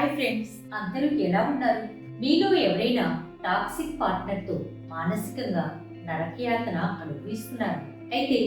Hi friends అందరూ ఎలా ఉన్నారు? మీలో ఎవరైనా టాక్సిక్ పార్ట్నర్తో మానసికంగా నరకయాతన అనుభవిస్తున్నారు? అయితే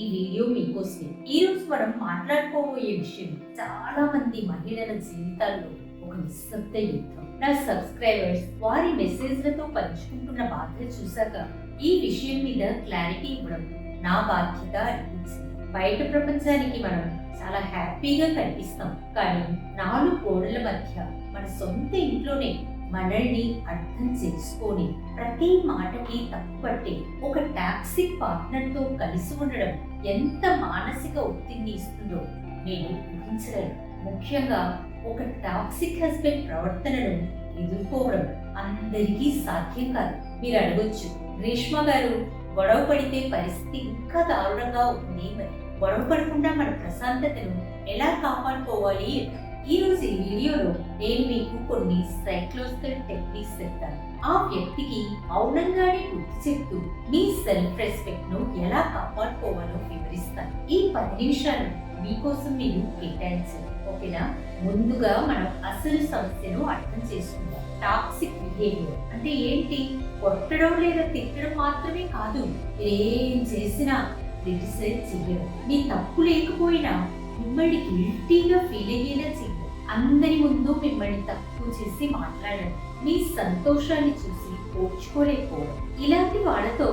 ఈ వీడియో మీకోసమే. ఈ రోజు మనం మాట్లాడుకోబోయే విషయం చాలా మంది మహిళల జీవితాల్లో ఒక నిశ్శబ్ద యుద్ధం. నా సబ్స్క్రైబర్స్ వారి మెసేజ్లతో పంచుకుంటున్న బాధ చూశాక ఈ విషయం మీద క్లారిటీ ఇవ్వడం నా బాధ్యత అనిపించింది. బయట ప్రపంచానికి మనం చాలా హ్యాపీగా కనిపిస్తాం. కానీ నాలుగు గోడల మధ్య మన సొంత ఇంట్లోనే మనల్ని అర్థం చేసుకొని ప్రతి మాటకి తప్పుపట్టి ఒక టాక్సిక్ పార్ట్నర్తో కలిసి ఉండడం ఎంత మానసిక ఒత్తిడిని ఇస్తుందో నేను ఊహించలేను. ముఖ్యంగా ఒక టాక్సిక్ హస్బెండ్ ప్రవర్తనను ఎదుర్కోవడం అందరికీ సాధ్యం కాదు. మీరు అడగొచ్చు గ్రీష్మ గారు గొడవ పడితే పరిస్థితి ఇంకా దారుణంగా ఉంది మరి? గొడవ పడకుండా మన ప్రశాంతతను ఎలా కాపాడుకోవాలి? ఈ రోజు ఈ వీడియోలో నేను మీకు కొన్ని సైక్లోజికల్ టెక్నిక్స్ చెప్తాను. ఆ వ్యక్తికి మౌనంగానే గుర్తు చెప్తూ మీ సెల్ఫ్ రెస్పెక్ట్ను ఎలా కాపాడుకోవాలో వివరిస్తాను. ఈ పది నిమిషాలు మీకోసం మీరు కేటాయించారు ఓకేనా? ముందుగా మనం అసలు సమస్యను అర్థం చేసుకుందాం. టాక్సిక్ బిహేవియర్ అంటే ఏంటి? కొట్టడం లేదా తిట్టడం మాత్రమే కాదు. ఏం చేసినా క్రిటిసైజ్ చేయడం మీ తప్పు లేకపోయినా మిమ్మల్ని గిల్టీగా ఫీల్ అయ్యేలా చేయడం. అందరి ముందు మిమ్మల్ని తక్కువ చేసి మాట్లాడడం. మీ సంతోషాన్ని చూసి ఓర్చుకోలేకపోవడం. ఇలాంటి వాళ్ళతో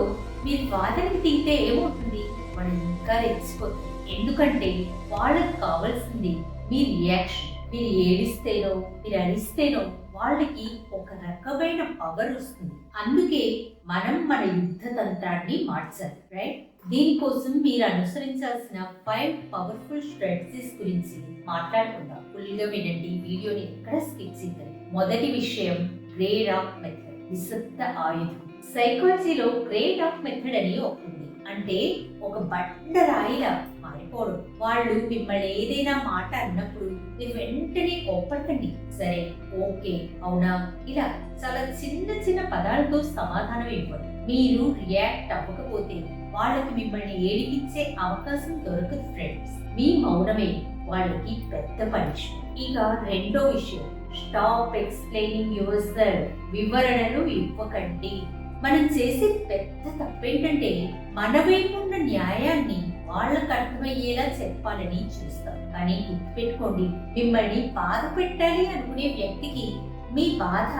మీరు వాదనకి తీస్తే ఏమవుతుంది? వాళ్ళు ఇంకా రెచ్చిపోతుంది ఎందుకంటే వాళ్ళకి కావాల్సింది మీ రియాక్షన్ మీరు ఏడిస్తేనో మీరు అరిస్తేనో వాళ్ళకి ఒక రకమైన పవర్ వస్తుంది. అందుకే మనం మన యుద్ధ తంత్రాన్ని మార్చాలి. రైట్ దీనికోసం మీరు అనుసరించాల్సిన ఫైవ్ పవర్ఫుల్ స్ట్రాటజీస్ గురించి మాట్లాడుకుందాం. ఫుల్గా వినండి. వీడియోని ఎక్కడ స్కిప్ చేయకండి. మొదటి విషయం గ్రేడ్ ఆఫ్ మెథడ్ నిశ్శబ్ద ఆయుధం. సైకాలజీలో గ్రేడ్ ఆఫ్ మెథడ్ అని ఒకటి అంటే ఒక బండ రాయిలా మారిపోవడం. వాళ్ళు మిమ్మల్ని ఏదైనా మాట అన్నప్పుడు మీరు వెంటనే కోపడకండి సరే ఓకే అవునా? ఇలా చాలా చిన్న చిన్న పదాలతో సమాధానం ఇవ్వండి మీరు రియాక్ట్ అవ్వకపోతే వాళ్ళకి మిమ్మల్ని ఏడిపించే అవకాశం దొరకదు ఫ్రెండ్స్ మీ మౌనమే వాళ్ళకి పెద్ద పనిష్మెంట్ ఇక రెండో విషయం. స్టాప్ ఎక్స్ప్లెయినింగ్ యువర్ సెల్ఫ్ వివరణలు ఇవ్వకండి. మనం చేసే పెద్ద తప్పేంటంటే మన వైపు ఉన్న న్యాయాన్ని వాళ్ళకు అర్థమయ్యేలా చెప్పాలని చూస్తాం కానీ గుర్తుపెట్టుకోండి మిమ్మల్ని బాధ పెట్టాలి అనుకునే వ్యక్తికి మీ బాధ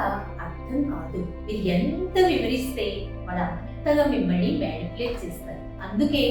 అర్థం కాదు. మీరు ఎంత వివరిస్తే వాళ్ళు అంతగా మిమ్మల్ని మ్యానిపులేట్ చేస్తారు. అందుకే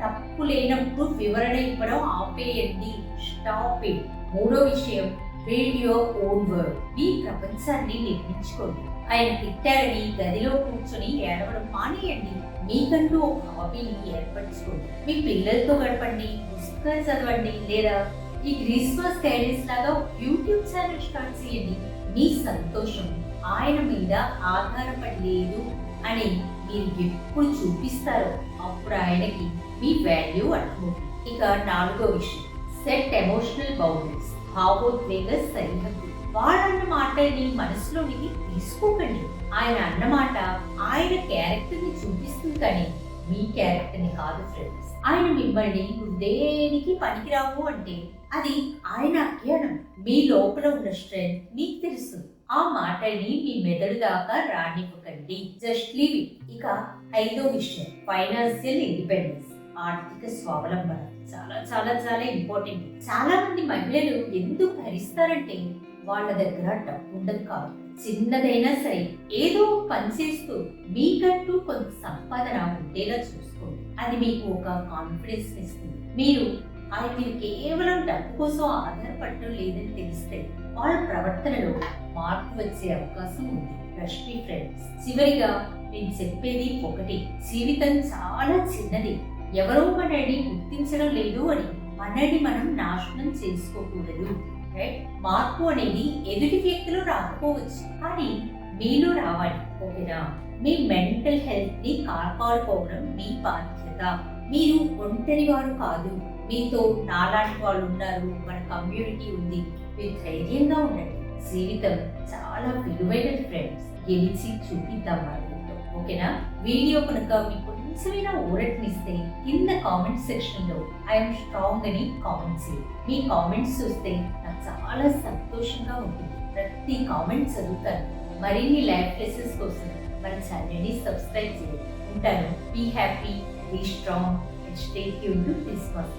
తప్పు లేనప్పుడు వివరణ ఇవ్వడం ఆపేయండి. స్టాప్ ఇట్ మూడో విషయం బిల్డ్ యువర్ ఓన్ వరల్డ్ మీ ప్రపంచాన్ని నిర్మించుకోండి. ఆయన తిట్టారని గదిలో కూర్చొని ఏడవడం మానేయండి. మీకంటూ ఒక హాబీని ఏర్పరచుకోండి. మీ పిల్లలతో గడపండి పుస్తకాలు చదవండి లేదా ఈ క్రిస్మస్ క్యారీస్ లాగా యూట్యూబ్ ఛానల్ స్టార్ట్ చేయండి. మీ సంతోషం ఆయన మీద ఆధారపడి లేదు అని మీరు ఎప్పుడు చూపిస్తారో అప్పుడు ఆయనకి మీ వాల్యూ అర్థమవుతుంది. ఇక నాలుగో విషయం. సెట్ ఎమోషనల్ బౌండరీస్ భావోద్వేగ సరిహద్దు వాడన్న మాటని మనసులోనికి తీసుకోకండి. ఆయన అన్నమాట ఆయన క్యారెక్టర్ని చూపిస్తుంది కానీ మీ క్యారెక్టర్ని కాదు ఫ్రెండ్స్. ఆయన మిమ్మల్ని దేనికి పనికిరావు అంటే అది ఆయన అజ్ఞానం. మీ లోపల ఉన్న స్ట్రెంత్ మీకు తెలుసు. ఆ మాటని మీ మెదడు దాకా రానివ్వకండి. Just leave it. ఇక ఐదో విషయం ఫైనాన్షియల్ ఇండిపెండెన్స్ ఆర్థిక స్వావలంబన. చాలా చాలా చాలా ఇంపార్టెంట్ చాలా మంది మహిళలు ఎందుకు భరిస్తారంటే వాళ్ళ దగ్గర డబ్బు ఉండదు కాదు. చిన్నదైనా సరే ఏదో పని చేస్తూ మీకంటూ కొంత సంపాదన ఉండేలా చూసుకోండి. అది మీకు ఒక కాన్ఫిడెన్స్ ఇస్తుంది. మీరు ఆయన మీరు కేవలం డబ్బు కోసం ఆధారపడటం లేదని తెలిస్తే వాళ్ళ ప్రవర్తనలో మార్పు వచ్చే అవకాశం ఉంది. రష్మి ఫ్రెండ్స్ చివరిగా నేను చెప్పేది ఒకటి జీవితం చాలా చిన్నది. ఎవరో మనల్ని గుర్తించడం లేదు అని మనల్ని మనం నాశనం చేసుకోకూడదు. రైట్ మార్పు అనేది ఎదుటి వ్యక్తిలో రాకపోవచ్చు. కానీ మీలో రావాలి. ఓకేనా? మీ మెంటల్ హెల్త్ని కాపాడుకోవడం మీ బాధ్యత. మీరు ఒంటరి వారు కాదు. మీతో నాలాంటి వాళ్ళు ఉన్నారు. మన కమ్యూనిటీ ఉంది. మీరు ధైర్యంగా ఉండండి. జీవితం చాలా విలువైన ఫ్రెండ్స్ గెలిచి చూపిద్దాం వాళ్ళతో. ఓకేనా? వీడియో కనుక మీకు కొంచెమైనా ఊరటనిస్తే కింద కామెంట్ సెక్షన్లో ఐఎమ్ స్ట్రాంగ్ అని కామెంట్ చేయండి మీ కామెంట్స్ చూస్తే నాకు చాలా సంతోషంగా ఉంటుంది. ప్రతి కామెంట్ చదువుతాను. మరిన్ని లైఫ్ లెసన్స్ కోసం మన ఛానల్ని సబ్స్క్రైబ్ చేయండి ఉంటాను. Be happy be strong and stay tuned to Christmas